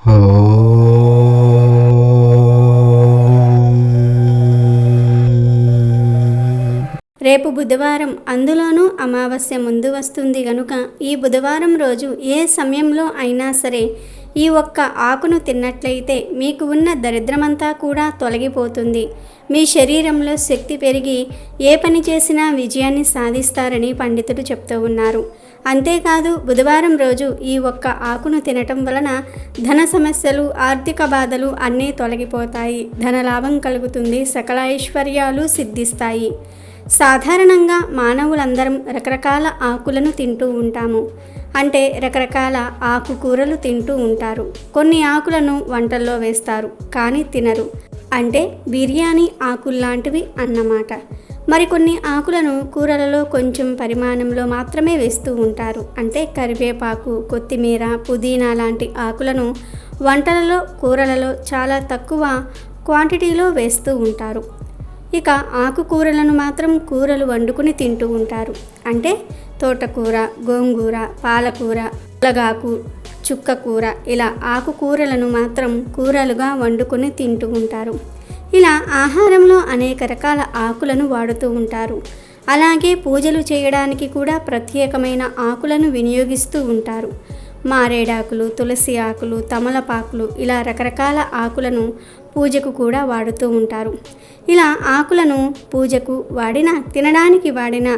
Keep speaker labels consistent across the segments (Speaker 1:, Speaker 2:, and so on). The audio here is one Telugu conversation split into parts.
Speaker 1: రేపు బుధవారం అందులోనూ అమావాస్య ముందు వస్తుంది గనుక ఈ బుధవారం రోజు ఏ సమయంలో అయినా సరే ఈ ఒక్క ఆకును తిన్నట్లయితే మీకు ఉన్న దరిద్రమంతా కూడా తొలగిపోతుంది. మీ శరీరంలో శక్తి పెరిగి ఏ పని చేసినా విజయాన్ని సాధిస్తారని పండితులు చెప్తూ ఉన్నారు. అంతేకాదు బుధవారం రోజు ఈ ఒక్క ఆకును తినటం వలన ధన సమస్యలు ఆర్థిక బాధలు అన్నీ తొలగిపోతాయి. ధనలాభం కలుగుతుంది సకల ఐశ్వర్యాలు సిద్ధిస్తాయి. సాధారణంగా మానవులందరం రకరకాల ఆకులను తింటూ ఉంటాము. అంటే రకరకాల ఆకుకూరలు తింటూ ఉంటారు. కొన్ని ఆకులను వంటల్లో వేస్తారు కానీ తినరు. అంటే బిర్యానీ ఆకుల్లాంటివి అన్నమాట. మరికొన్ని ఆకులను కూరలలో కొంచెం పరిమాణంలో మాత్రమే వేస్తూ ఉంటారు. అంటే కరివేపాకు కొత్తిమీర పుదీనా లాంటి ఆకులను వంటలలో కూరలలో చాలా తక్కువ క్వాంటిటీలో వేస్తూ ఉంటారు. ఇక ఆకుకూరలను మాత్రం కూరలు వండుకుని తింటూ ఉంటారు. అంటే తోటకూర గోంగూర పాలకూర ములగాకు చుక్కకూర ఇలా ఆకుకూరలను మాత్రం కూరలుగా వండుకొని తింటూ ఉంటారు. ఇలా ఆహారంలో అనేక రకాల ఆకులను వాడుతూ ఉంటారు. అలాగే పూజలు చేయడానికి కూడా ప్రత్యేకమైన ఆకులను వినియోగిస్తూ ఉంటారు. మారేడాకులు తులసి ఆకులు తమలపాకులు ఇలా రకరకాల ఆకులను పూజకు కూడా వాడుతూ ఉంటారు. ఇలా ఆకులను పూజకు వాడిన తినడానికి వాడిన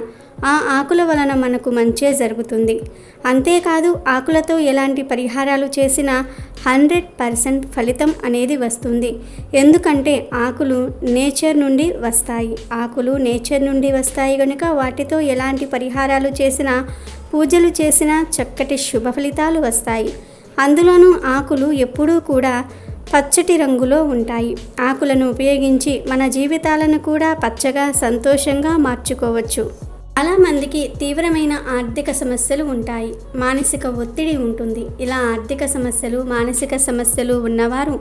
Speaker 1: ఆ ఆకుల వలన మనకు మంచే జరుగుతుంది. అంతేకాదు ఆకులతో ఎలాంటి పరిహారాలు చేసినా హండ్రెడ్ పర్సెంట్ ఫలితం అనేది వస్తుంది. ఎందుకంటే ఆకులు నేచర్ నుండి వస్తాయి. ఆకులు నేచర్ నుండి వస్తాయి కనుక వాటితో ఎలాంటి పరిహారాలు చేసినా పూజలు చేసినా చక్కటి శుభ ఫలితాలు వస్తాయి. అందులోనూ ఆకులు ఎప్పుడూ కూడా పచ్చటి రంగులో ఉంటాయి. ఆకులను ఉపయోగించి మన జీవితాలను కూడా పచ్చగా సంతోషంగా మార్చుకోవచ్చు. అలా మందికి తీవ్రమైన ఆర్థిక సమస్యలు ఉంటాయి. మానసిక ఒత్తిడి ఉంటుంది. ఇలా ఆర్థిక సమస్యలు మానసిక సమస్యలు ఉన్నవారు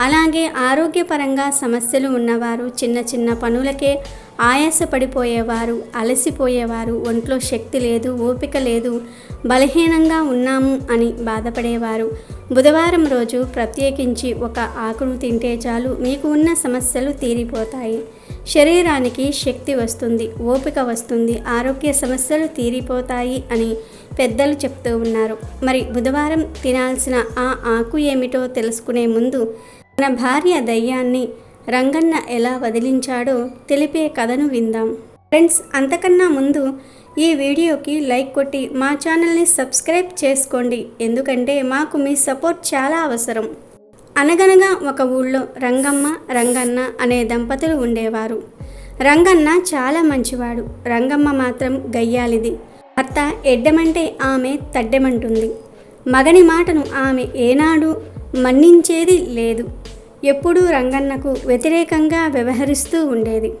Speaker 1: అలాగే ఆరోగ్యపరంగా సమస్యలు ఉన్నవారు చిన్న చిన్న పనులకే ఆయాసపడిపోయేవారు అలసిపోయేవారు ఒంట్లో శక్తి లేదు ఓపిక లేదు బలహీనంగా ఉన్నాము అని బాధపడేవారు. బుధవారం రోజు ప్రత్యేకించి ఒక ఆకును తింటే చాలు మీకు ఉన్న సమస్యలు తీరిపోతాయి. శరీరానికి శక్తి వస్తుంది ఓపిక వస్తుంది ఆరోగ్య సమస్యలు తీరిపోతాయి అని పెద్దలు చెప్తూ ఉన్నారు. మరి బుధవారం తినాల్సిన ఆ ఆకు ఏమిటో తెలుసుకునే ముందు తన భార్య దయ్యాన్ని రంగన్న ఎలా వదిలించాడో తెలిపే కథను విందాం. ఫ్రెండ్స్ అంతకన్నా ముందు ఈ వీడియోకి లైక్ కొట్టి మా ఛానల్ని సబ్స్క్రైబ్ చేసుకోండి. ఎందుకంటే మాకు మీ సపోర్ట్ చాలా అవసరం. అనగనగా ఒక ఊళ్ళో రంగమ్మ రంగన్న అనే దంపతులు ఉండేవారు. రంగన్న చాలా మంచివాడు. రంగమ్మ మాత్రం గయ్యాలిది భర్త ఎడ్డమంటే ఆమె తడ్డెమంటుంది. మగని మాటను ఆమె ఏనాడు మన్నించేది లేదు. ఎప్పుడూ రంగన్నకు వ్యతిరేకంగా వ్యవహరిస్తూ ఉండేది.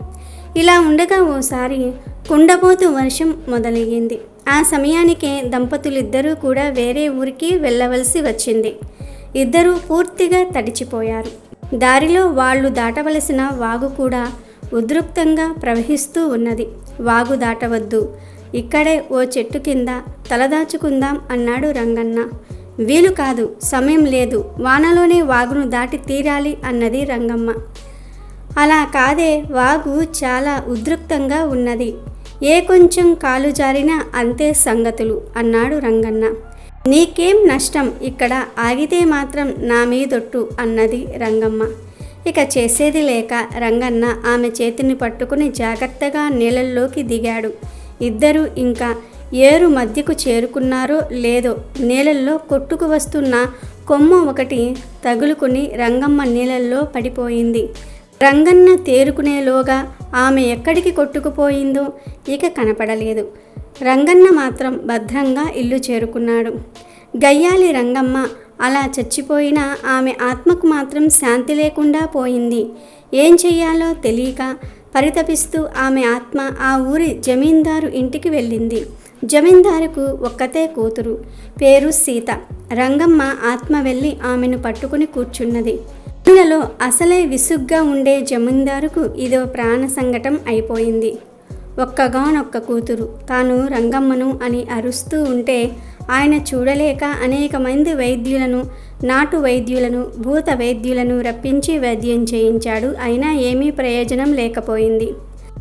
Speaker 1: ఇలా ఉండగా ఓసారి కుండపోతు వర్షం మొదలయ్యింది. ఆ సమయానికే దంపతులిద్దరూ కూడా వేరే ఊరికి వెళ్ళవలసి వచ్చింది. ఇద్దరూ పూర్తిగా తడిచిపోయారు. దారిలో వాళ్ళు దాటవలసిన వాగు కూడా ఉద్రిక్తంగా ప్రవహిస్తూ ఉన్నది. వాగు దాటవద్దు. ఇక్కడే ఓ చెట్టు కింద తలదాచుకుందాం అన్నాడు రంగన్న. వీలు కాదు సమయం లేదు. వానలోనే వాగును దాటి తీరాలి అన్నది రంగమ్మ. అలా కాదే వాగు చాలా ఉద్రిక్తంగా ఉన్నది. ఏ కొంచెం కాలు జారినా అంతే సంగతులు అన్నాడు రంగన్న. నీకేం నష్టం? ఇక్కడ ఆగితే మాత్రం నా మీదొట్టు అన్నది రంగమ్మ. ఇక చేసేది లేక రంగన్న ఆమె చేతిని పట్టుకుని జాగ్రత్తగా నీళ్ళల్లోకి దిగాడు. ఇద్దరు ఇంకా ఏరు మధ్యకు చేరుకున్నారో లేదో నీళ్ళల్లో కొట్టుకు వస్తున్న కొమ్మ ఒకటి తగులుకుని రంగమ్మ నీళ్ళల్లో పడిపోయింది. రంగన్న తేరుకునేలోగా ఆమె ఎక్కడికి కొట్టుకుపోయిందో ఇక కనపడలేదు. రంగన్న మాత్రం భద్రంగా ఇల్లు చేరుకున్నాడు. గయ్యాలి రంగమ్మ అలా చచ్చిపోయినా ఆమె ఆత్మకు మాత్రం శాంతి లేకుండా పోయింది. ఏం చెయ్యాలో తెలియక పరితపిస్తూ ఆమె ఆత్మ ఆ ఊరి జమీందారు ఇంటికి వెళ్ళింది. జమీందారుకు ఒక్కతే కూతురు పేరు సీత. రంగమ్మ ఆత్మ వెళ్ళి ఆమెను పట్టుకుని కూర్చున్నది. ఇళ్ళలో అసలే విసుగ్గా ఉండే జమీందారుకు ఇదో ప్రాణ సంఘటం అయిపోయింది. ఒక్కగానొక్క కూతురు. తాను రంగమ్మను అని అరుస్తూ ఉంటే ఆయన చూడలేక అనేక మంది వైద్యులను నాటు వైద్యులను భూత వైద్యులను రప్పించి వైద్యం చేయించాడు. అయినా ఏమీ ప్రయోజనం లేకపోయింది.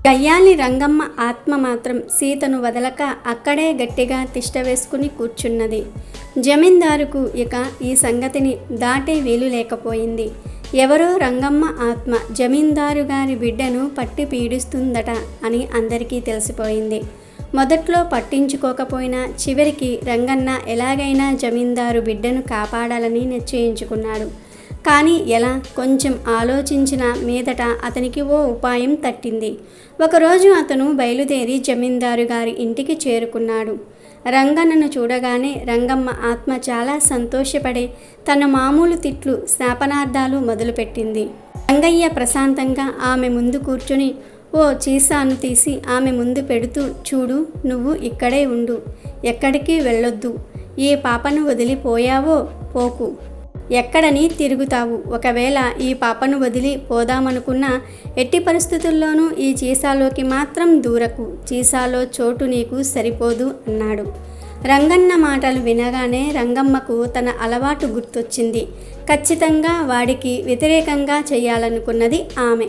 Speaker 1: గయ్యాలి రంగమ్మ ఆత్మ మాత్రం సీతను వదలక అక్కడే గట్టిగా తిష్టవేసుకుని కూర్చున్నది. జమీందారుకు ఇక ఈ సంగతిని దాటే వీలు లేకపోయింది. ఎవరో రంగమ్మ ఆత్మ జమీందారు గారి బిడ్డను పట్టి పీడిస్తుందట అని అందరికీ తెలిసిపోయింది. మొదట్లో పట్టించుకోకపోయినా చివరికి రంగన్న ఎలాగైనా జమీందారు బిడ్డను కాపాడాలని నిశ్చయించుకున్నాడు. కానీ ఎలా? కొంచెం ఆలోచించిన మీదట అతనికి ఓ ఉపాయం తట్టింది. ఒకరోజు అతను బయలుదేరి జమీందారు గారి ఇంటికి చేరుకున్నాడు. రంగన్నను చూడగానే రంగమ్మ ఆత్మ చాలా సంతోషపడి తన మామూలు తిట్లు శాపనార్థాలు మొదలుపెట్టింది. రంగయ్య ప్రశాంతంగా ఆమె ముందు కూర్చుని ఓ చీసాను తీసి ఆమె ముందు పెడుతూ చూడు నువ్వు ఇక్కడే ఉండు. ఎక్కడికి వెళ్ళొద్దు. ఏ పాపను వదిలిపోయావో పోకు. ఎక్కడని తిరుగుతావు. ఒకవేళ ఈ పాపను వదిలి పోదామనుకున్నా ఎట్టి పరిస్థితుల్లోనూ ఈ చీసాలోకి మాత్రం దూరకు. చీసాలో చోటు నీకు సరిపోదు అన్నాడు. రంగన్న మాటలు వినగానే రంగమ్మకు తన అలవాటు గుర్తొచ్చింది. ఖచ్చితంగా వాడికి వ్యతిరేకంగా చేయాలనుకున్నది ఆమె.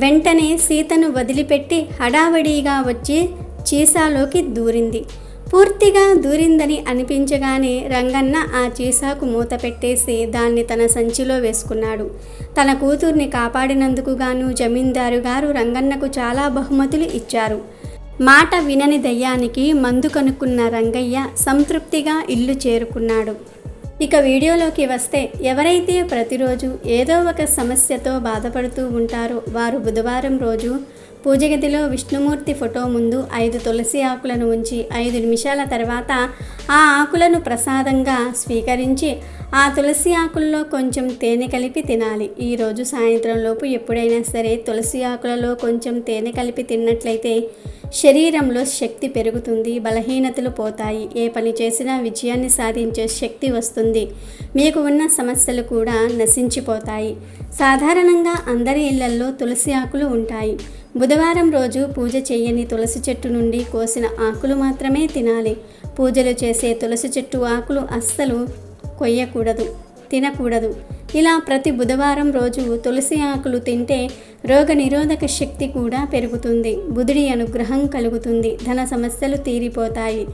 Speaker 1: వెంటనే సీతను వదిలిపెట్టి హడావడిగా వచ్చి చీసాలోకి దూరింది. పూర్తిగా దూరిందని అనిపించగానే రంగన్న ఆ చీసాకు మూత పెట్టేసి దాన్ని తన సంచిలో వేసుకున్నాడు. తన కూతుర్ని కాపాడినందుకు గాను జమీందారు గారు రంగన్నకు చాలా బహుమతులు ఇచ్చారు. మాట వినని దయ్యానికి మందు కనుక్కున్న రంగయ్య సంతృప్తిగా ఇల్లు చేరుకున్నాడు. ఇక వీడియోలోకి వస్తే ఎవరైతే ప్రతిరోజు ఏదో ఒక సమస్యతో బాధపడుతూ ఉంటారో వారు బుధవారం రోజు పూజ గదిలో విష్ణుమూర్తి ఫోటో ముందు ఐదు తులసి ఆకులను ఉంచి ఐదు నిమిషాల తర్వాత ఆ ఆకులను ప్రసాదంగా స్వీకరించి ఆ తులసి ఆకుల్లో కొంచెం తేనె కలిపి తినాలి. ఈరోజు సాయంత్రం లోపు ఎప్పుడైనా సరే తులసి ఆకులలో కొంచెం తేనె కలిపి తిన్నట్లయితే శరీరంలో శక్తి పెరుగుతుంది బలహీనతలు పోతాయి. ఏ పని చేసినా విజయాన్ని సాధించే శక్తి వస్తుంది. మీకు ఉన్న సమస్యలు కూడా నశించిపోతాయి. సాధారణంగా అందరి ఇళ్ళల్లో తులసి ఆకులు ఉంటాయి. బుధవారం రోజు పూజ చేయని తులసి చెట్టు నుండి కోసిన ఆకులు మాత్రమే తినాలి. పూజలు చేసే తులసి చెట్టు ఆకులు అస్సలు కొయ్యకూడదు తినకూడదు. ఇలా ప్రతి బుధవారం రోజు తులసి ఆకులు తింటే రోగ నిరోధక శక్తి కూడా పెరుగుతుంది. బుధుడి అనుగ్రహం కలుగుతుంది. ధన సమస్యలు తీరిపోతాయి.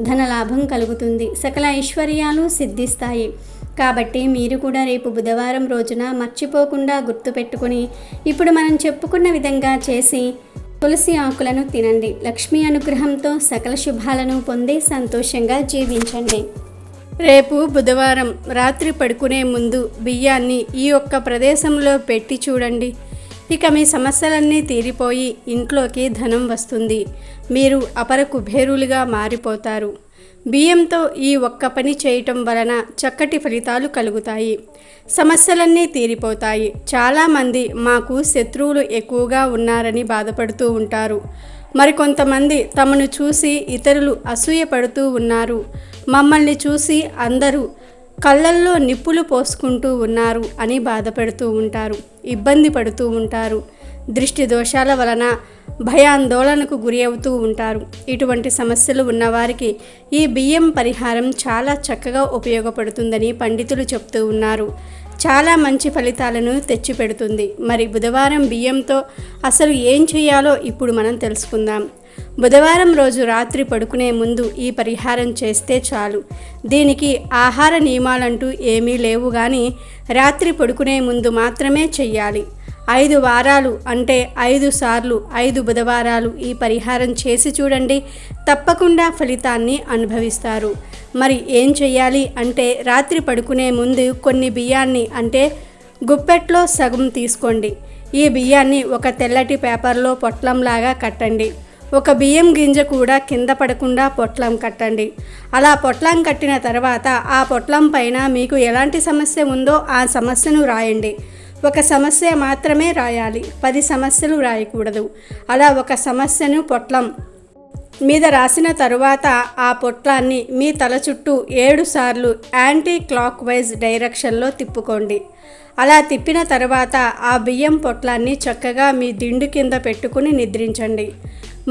Speaker 1: ధన లాభం కలుగుతుంది. సకల ఐశ్వర్యాలు సిద్ధిస్తాయి. కాబట్టి మీరు కూడా రేపు బుధవారం రోజున మర్చిపోకుండా గుర్తుపెట్టుకుని ఇప్పుడు మనం చెప్పుకున్న విధంగా చేసి తులసి ఆకులను తినండి. లక్ష్మీ అనుగ్రహంతో సకల శుభాలను పొంది సంతోషంగా జీవించండి. రేపు బుధవారం రాత్రి పడుకునే ముందు బియ్యాన్ని ఈ ఒక్క ప్రదేశంలో పెట్టి చూడండి. ఇక మీ సమస్యలన్నీ తీరిపోయి ఇంట్లోకి ధనం వస్తుంది. మీరు అపర కుబేరులుగా మారిపోతారు. బియ్యంతో ఈ ఒక్క పని చేయటం వలన చక్కటి ఫలితాలు కలుగుతాయి. సమస్యలన్నీ తీరిపోతాయి. చాలామంది మాకు శత్రువులు ఎక్కువగా ఉన్నారని బాధపడుతూ ఉంటారు. మరికొంతమంది తమను చూసి ఇతరులు అసూయపడుతూ ఉన్నారు. మమ్మల్ని చూసి అందరూ కళ్ళల్లో నిప్పులు పోసుకుంటూ ఉన్నారు అని బాధపడుతూ ఉంటారు. ఇబ్బంది పడుతూ ఉంటారు. దృష్టి దోషాల వలన భయాందోళనకు గురి అవుతూ ఉంటారు. ఇటువంటి సమస్యలు ఉన్నవారికి ఈ బియ్యం పరిహారం చాలా చక్కగా ఉపయోగపడుతుందని పండితులు చెప్తూ ఉన్నారు. చాలా మంచి ఫలితాలను తెచ్చిపెడుతుంది. మరి బుధవారం బియ్యంతో అసలు ఏం చేయాలో ఇప్పుడు మనం తెలుసుకుందాం. బుధవారం రోజు రాత్రి పడుకునే ముందు ఈ పరిహారం చేస్తే చాలు. దీనికి ఆహార నియమాలంటూ ఏమీ లేవు కానీ రాత్రి పడుకునే ముందు మాత్రమే చెయ్యాలి. ఐదు వారాలు అంటే ఐదు సార్లు ఐదు బుధవారాలు ఈ పరిహారం చేసి చూడండి. తప్పకుండా ఫలితాన్ని అనుభవిస్తారు. మరి ఏం చేయాలి అంటే రాత్రి పడుకునే ముందు కొన్ని బియ్యాన్ని అంటే గుప్పెట్లో సగం తీసుకోండి. ఈ బియ్యాన్ని ఒక తెల్లటి పేపర్లో పొట్లంలాగా కట్టండి. ఒక బియ్యం గింజ కూడా కింద పడకుండా పొట్లం కట్టండి. అలా పొట్లం కట్టిన తర్వాత ఆ పొట్లం పైన మీకు ఎలాంటి సమస్య ఉందో ఆ సమస్యను రాయండి. ఒక సమస్య మాత్రమే రాయాలి. పది సమస్యలు రాయకూడదు. అలా ఒక సమస్యను పొట్లం మీద రాసిన తరువాత ఆ పొట్లాన్ని మీ తల చుట్టూ ఏడు సార్లు యాంటీ క్లాక్ వైజ్ డైరెక్షన్లో తిప్పుకోండి. అలా తిప్పిన తర్వాత ఆ బియ్యం పొట్లాన్ని చక్కగా మీ దిండు కింద పెట్టుకుని నిద్రించండి.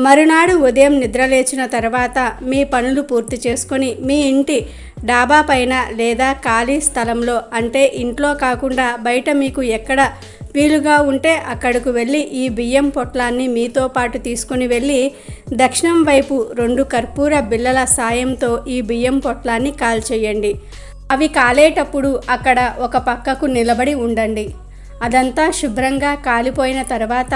Speaker 1: మరునాడు ఉదయం నిద్రలేచిన తర్వాత మీ పనులు పూర్తి చేసుకొని మీ ఇంటి డాబా పైన లేదా ఖాళీ స్థలంలో అంటే ఇంట్లో కాకుండా బయట మీకు ఎక్కడ వీలుగా ఉంటే అక్కడకు వెళ్ళి ఈ బియ్యం పొట్లాన్ని మీతో పాటు తీసుకుని వెళ్ళి దక్షిణం వైపు రెండు కర్పూర బిళ్ళల సాయంతో ఈ బియ్యం పొట్లాన్ని కాల్చేయండి. అవి కాలేటప్పుడు అక్కడ ఒక పక్కకు నిలబడి ఉండండి. అదంతా శుభ్రంగా కాలిపోయిన తర్వాత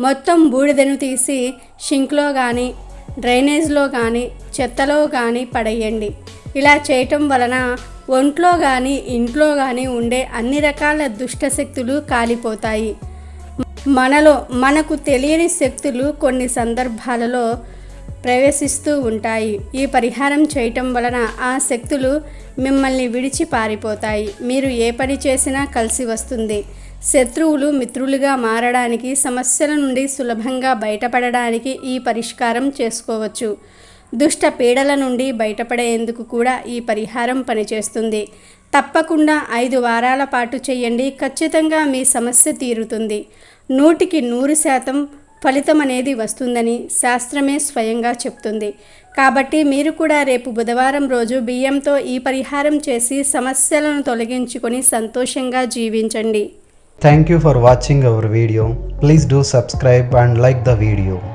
Speaker 1: మొత్తం బూడిదను తీసి షింక్లో కానీ డ్రైనేజ్లో కానీ చెత్తలో కానీ పడేయండి. ఇలా చేయటం వలన ఒంట్లో కానీ ఇంట్లో కానీ ఉండే అన్ని రకాల దుష్టశక్తులు కాలిపోతాయి. మనలో మనకు తెలియని శక్తులు కొన్ని సందర్భాలలో ప్రవేశిస్తూ ఉంటాయి. ఈ పరిహారం చేయటం వలన ఆ శక్తులు మిమ్మల్ని విడిచి పారిపోతాయి. మీరు ఏ పని చేసినా కలిసి వస్తుంది. శత్రువులు మిత్రులుగా మారడానికి సమస్యల నుండి సులభంగా బయటపడడానికి ఈ పరిష్కారం చేసుకోవచ్చు. దుష్ట పీడల నుండి బయటపడేందుకు కూడా ఈ పరిహారం పనిచేస్తుంది. తప్పకుండా ఐదు వారాల పాటు చేయండి ఖచ్చితంగా మీ సమస్య తీరుతుంది. నూటికి నూరు శాతం ఫలితం అనేది వస్తుందని శాస్త్రమే స్వయంగా చెప్తుంది. కాబట్టి మీరు కూడా రేపు బుధవారం రోజు బియ్యంతో ఈ పరిహారం చేసి సమస్యలను తొలగించుకొని సంతోషంగా జీవించండి.
Speaker 2: Thank you for watching our video. Please do subscribe and like the video.